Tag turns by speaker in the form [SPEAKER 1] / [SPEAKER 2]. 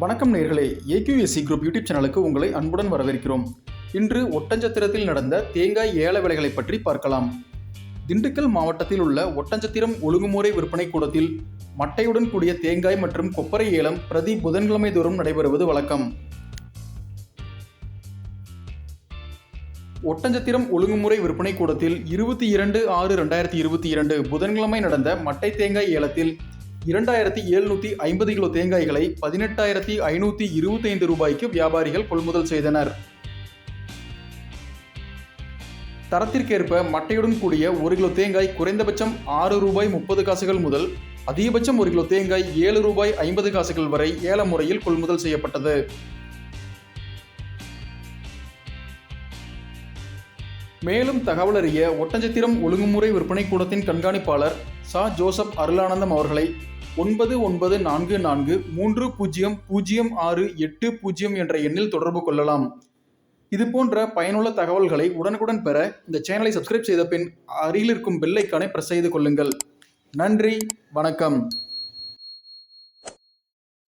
[SPEAKER 1] வணக்கம் நேர்களே. AQSC group YouTube சேனலுக்கு உங்களை அன்புடன் வரவேற்கிறோம். இன்று ஒட்டஞ்சத்திரத்தில் நடந்த தேங்காய் ஏல விலைகளை பற்றி பார்க்கலாம். திண்டுக்கல் மாவட்டத்தில் உள்ள ஒட்டஞ்சத்திரம் ஒழுங்குமுறை விற்பனை கூடத்தில் மட்டையுடன் கூடிய தேங்காய் மற்றும் கொப்பரை ஏலம் பிரதி புதன்கிழமை தோறும் நடைபெறுவது வழக்கம். ஒட்டஞ்சத்திரம் ஒழுங்குமுறை விற்பனை கூடத்தில் இருபத்தி இரண்டு ஆறு ரெண்டாயிரத்தி இருபத்தி இரண்டு புதன்கிழமை நடந்த மட்டை தேங்காய் ஏலத்தில் இரண்டாயிரத்தி எழுநூற்றி ஐம்பது கிலோ தேங்காய்களை பதினெட்டாயிரத்தி ஐநூற்றி இருபத்தைந்து ரூபாய்க்கு வியாபாரிகள் கொள்முதல் செய்தனர். தரத்திற்கேற்ப மட்டையுடன் கூடிய ஒரு கிலோ தேங்காய் குறைந்தபட்சம் ஆறு ரூபாய் முப்பது காசுகள் முதல் அதிகபட்சம் ஒரு கிலோ தேங்காய் ஏழு ரூபாய் ஐம்பது காசுகள் வரை ஏல முறையில் கொள்முதல் செய்யப்பட்டது. மேலும் தகவல் அறிய ஒட்டஞ்சத்திரம் ஒழுங்குமுறை விற்பனை கூடத்தின் கண்காணிப்பாளர் சா. ஜோசப் அருளானந்தம் அவர்களை ஒன்பது ஒன்பது நான்கு நான்கு மூன்று பூஜ்ஜியம் பூஜ்ஜியம் ஆறு எட்டு பூஜ்ஜியம் என்ற எண்ணில் தொடர்பு கொள்ளலாம். இது போன்ற பயனுள்ள தகவல்களை உடனுக்குடன் பெற இந்த சேனலை சப்ஸ்கிரைப் செய்த பின் அருகில் இருக்கும் பெல்லைக்கானை பிரஸ் செய்து கொள்ளுங்கள். நன்றி வணக்கம்.